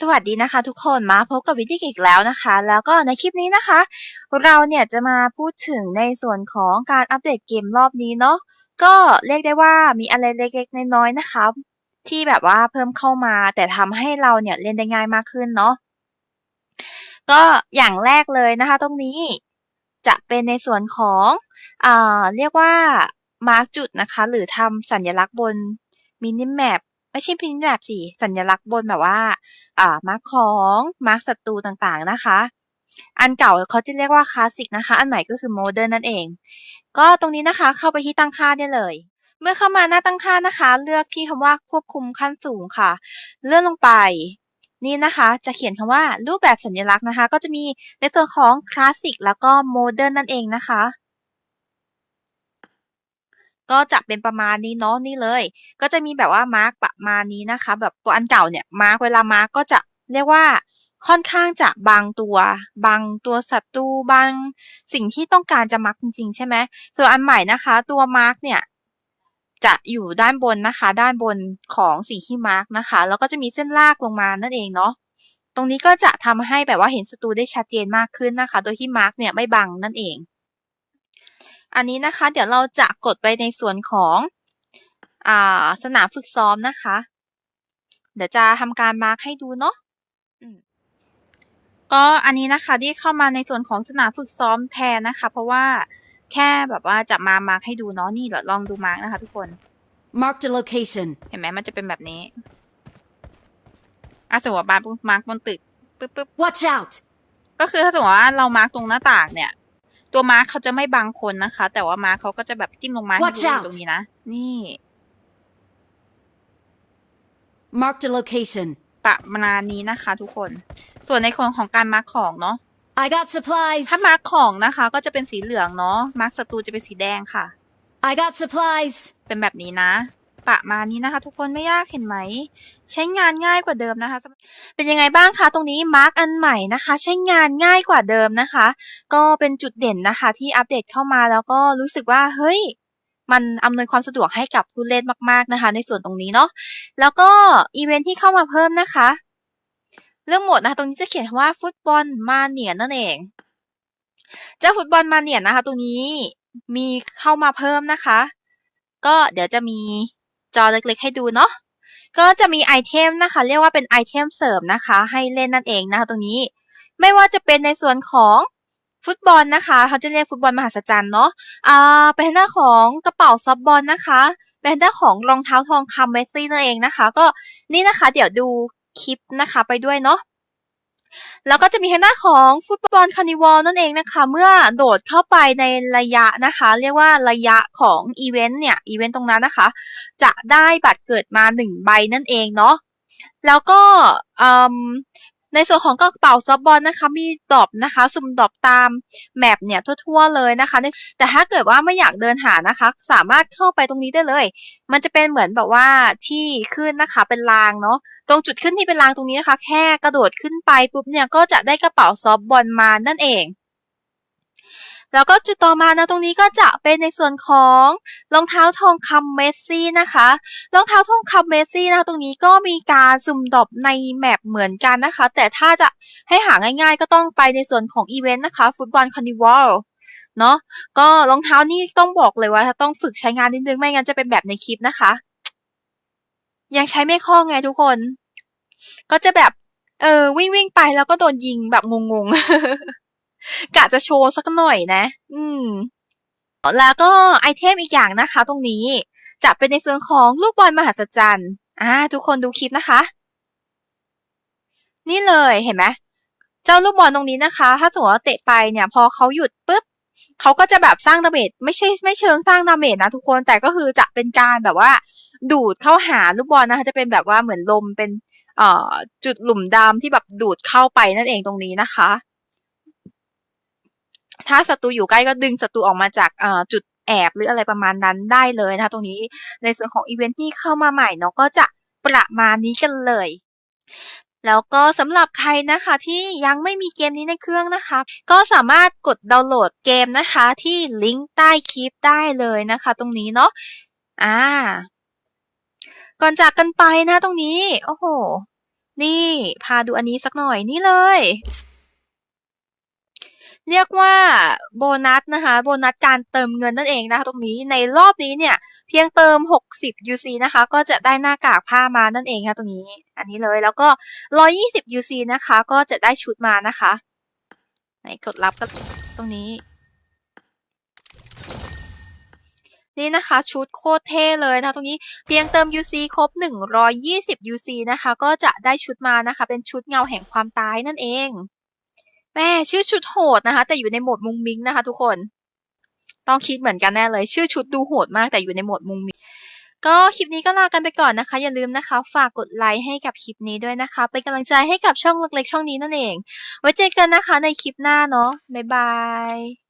สวัสดีนะคะทุกคนมาพบกับวิดีอีกแล้วนะคะ แล้วก็ในคลิปนี้นะคะ เราเนี่ยจะมาพูดถึงในส่วนของการอัปเดตเกมรอบนี้เนาะก็เรียกได้ว่ามีอะไรเล็กๆน้อยๆนะคะ ที่แบบว่าเพิ่มเข้ามา แต่ทำให้เราเนี่ยเล่นได้ง่ายมากขึ้นเนาะก็อย่างแรกเลยนะคะ ตรงนี้จะเป็นในส่วนของอ่าเรียกว่ามาร์กจุดนะคะ หรือทำสัญลักษณ์บนมินิแมป ไม่ใช่พิมพ์แบบสิสัญลักษณ์บนแบบว่าอ่ามาร์คของมาร์คศัตรูต่างๆนะคะ อันเก่าเขาจะเรียกว่าคลาสสิกนะคะ อันใหม่ก็คือโมเดิร์นนั่นเอง ก็ตรงนี้นะคะเข้าไปที่ตั้งค่าได้เลยเมื่อเข้ามาหน้าตั้งค่านะคะ เลือกที่คำว่าควบคุมขั้นสูงค่ะ เลื่อนลงไป นี่นะคะจะเขียนคำว่ารูปแบบสัญลักษณ์นะคะ ก็จะมีในส่วนของคลาสสิกแล้วก็โมเดิร์นนั่นเองนะคะ ก็จะเป็นประมาณนี้เนาะนี่เลย ก็จะมีแบบว่ามาร์กประมาณนี้นะคะ แบบตัวอันเก่าเนี่ยมาร์กเวลามาร์กก็จะเรียกว่าค่อนข้างจะบางตัว บางตัวศัตรูบางสิ่งที่ต้องการจะมาร์กจริงๆ ใช่ไหมส่วนอันใหม่นะคะ ตัวมาร์กเนี่ยจะอยู่ด้านบนนะคะ ด้านบนของสิ่งที่มาร์กนะคะ แล้วก็จะมีเส้นลากลงมานั่นเองเนาะตรงนี้ก็จะทำให้แบบว่าเห็นศัตรูได้ชัดเจนมากขึ้นนะคะ โดยที่มาร์กเนี่ยไม่บังนั่นเอง อันนี้นะคะเดี๋ยวเราจะกดไปในส่วนของอ่าสนามฝึกซ้อมนะคะ เดี๋ยวจะทำการมาร์กให้ดูเนาะก็อันนี้นะคะที่เข้ามาในส่วนของสนามฝึกซ้อมแทนนะคะ เพราะว่าแค่แบบว่าจะมามาร์กให้ดูเนาะนี่เดี๋ยวลองดูมาร์กนะคะทุกคน Marked a location. เห็นไหมมันจะเป็นแบบนี้อะสมมติว่ามาร์กมาร์กบนตึกปึ๊บปึ๊บ Watch out! ก็คือถ้าสมมติว่าเรามาร์กตรงหน้าต่างเนี่ย ตัวมาร์คเขาจะไม่บังคนนะคะ แต่ว่ามาร์คเขาก็จะแบบจิ้มลงมาให้ดูตรงนี้นะ นี่ Marked a location. ประมาณนี้นะคะ ทุกคน ส่วนในคนของการมาร์คของเนาะ I got supplies. ถ้ามาร์คของนะคะ ก็จะเป็นสีเหลืองเนาะ มาร์คศัตรูจะเป็นสีแดงค่ะ I got supplies. เป็นแบบนี้นะ ประมาณนี้นะคะ ทุกคนไม่ยากเห็นไหม ใช้งานง่ายกว่าเดิมนะคะ เป็นยังไงบ้างคะตรงนี้มาร์กอันใหม่นะคะ ใช้งานง่ายกว่าเดิมนะคะ ก็เป็นจุดเด่นนะคะ ที่อัปเดตเข้ามาแล้วก็รู้สึกว่าเฮ้ยมันอำนวยความสะดวกให้กับผู้เล่นมาก ๆนะคะ ในส่วนตรงนี้เนาะแล้วก็อีเวนท์ที่เข้ามาเพิ่มนะคะ เรื่องหมดนะคะตรงนี้จะเขียนว่าฟุตบอลมาเนียนั่นเองเจ้าฟุตบอลมาเนียนะคะ ตรงนี้มีเข้ามาเพิ่มนะคะ ก็เดี๋ยวจะมี จอเล็กๆ ให้ดูเนาะก็จะมีไอเทมนะคะ เรียกว่าเป็นไอเทมเสริมนะคะ ให้เล่นนั่นเองนะคะตรงนี้ ไม่ว่าจะเป็นในส่วนของฟุตบอลนะคะเขาจะเรียกฟุตบอลมหัศจรรย์เนาะอ่าเป็นหน้าของกระเป๋าซอฟบอลนะคะเป็นหน้าของรองเท้าทองคำเมสซี่นั่นเองนะคะ ก็นี่นะคะ เดี๋ยวดูคลิปนะคะไปด้วยเนาะ แล้วก็จะมีทางด้านของฟุตบอลคานิวอลนั่นเองนะคะ เมื่อโดดเข้าไปในระยะนะคะ เรียกว่าระยะของอีเวนต์เนี่ยอีเวนต์ตรงนั้นนะคะ จะได้บัตรเกิดมาหนึ่งใบนั่นเองเนาะแล้วก็ ในส่วนของกระเป๋าซอฟบอลนะคะมีดอบนะคะ สุ่มดอบตามแมปเนี่ยทั่ว ๆ เลยนะคะ แต่ถ้าเกิดว่าไม่อยากเดินหานะคะ สามารถเข้าไปตรงนี้ได้เลย มันจะเป็นเหมือนแบบว่าที่ขึ้นนะคะเป็นรางเนาะตรงจุดขึ้นที่เป็นรางตรงนี้นะคะ แค่กระโดดขึ้นไปปุ๊บเนี่ยก็จะได้กระเป๋าซอฟบอลมานั่นเอง แล้วก็จุดต่อมานะตรงนี้ก็จะเป็นในส่วนของรองเท้าทองคำเมสซี่นะคะรองเท้าทองคำเมสซี่นะคะตรงนี้ก็มีการสุ่มดอบในแมปเหมือนกันนะคะ แต่ถ้าจะให้หาง่ายๆ ก็ต้องไปในส่วนของอีเวนต์นะคะฟุตบอลคานิวัลเนาะก็รองเท้านี่ต้องบอกเลยว่าต้องฝึกใช้งานนิดนึงไม่งั้นจะเป็นแบบในคลิปนะคะ ยังใช้ไม่คล่องไงทุกคน ก็จะแบบ เออวิ่งวิ่งไปแล้วก็โดนยิงแบบงงๆ กะจะโชว์สักหน่อยนะ อืม แล้วก็ไอเทมอีกอย่างนะคะ ตรงนี้จะเป็นในส่วนของลูกบอลมหัศจรรย์อ่าทุกคนดูคลิปนะคะ นี่เลยเห็นไหมเจ้าลูกบอลตรงนี้นะคะ ถ้าสมมติว่าเตะไปเนี่ย พอเขาหยุดปุ๊บเขาก็จะแบบสร้างดาเมจไม่ใช่ไม่เชิงสร้างดาเมจนะทุกคนแต่ก็คือจะเป็นการแบบว่า ดูดเข้าหาลูกบอลนะคะจะเป็นแบบว่าเหมือนลมเป็นเอ่อจุดหลุมดำที่แบบดูดเข้าไปนั่นเองตรงนี้นะคะ ถ้าศัตรูอยู่ใกล้ก็ดึงศัตรูออกมาจากจุดแอบหรืออะไรประมาณนั้นได้เลยนะคะตรงนี้ในส่วนของอีเวนท์ที่เข้ามาใหม่เนาะก็จะประมาณนี้กันเลย แล้วก็สำหรับใครนะคะที่ยังไม่มีเกมนี้ในเครื่องนะคะ ก็สามารถกดดาวน์โหลดเกมนะคะที่ลิงก์ใต้คลิปได้เลยนะคะ ตรงนี้เนาะอ่า ก่อนจากกันไปนะตรงนี้ โอ้โห นี่ พาดูอันนี้สักหน่อยนี่เลย เรียกว่าโบนัสนะคะโบนัสการเติมเงินนั่นเองนะคะตรงนี้ในรอบนี้เนี่ยเพียงเติม 60 UC นะคะก็จะได้หน้ากากผ้ามานั่นเองค่ะตรงนี้ อันนี้เลยแล้วก็ 120 UC นะคะก็จะได้ชุดมานะคะไหนกดรับก็ตรงนี้ นี่นะคะชุดโคตรเท่เลยนะคะตรงนี้เพียงเติม UC ครบ 120 UC นะคะก็จะได้ชุดมานะคะเป็นชุดเงาแห่งความตายนั่นเอง แม่ชื่อชุดโหดนะคะ แต่อยู่ในโหมดมุงมิงนะคะ ทุกคน ต้องคิดเหมือนกันแน่เลย ชื่อชุดดูโหดมากแต่อยู่ในโหมดมุงมิงก็คลิปนี้ก็ลากันไปก่อนนะคะ อย่าลืมนะคะ ฝากกดไลค์ให้กับคลิปนี้ด้วยนะคะ เป็นกำลังใจให้กับช่องเล็กๆช่องนี้นั่นเอง ไว้เจอกันนะคะในคลิปหน้าเนาะบ๊ายบาย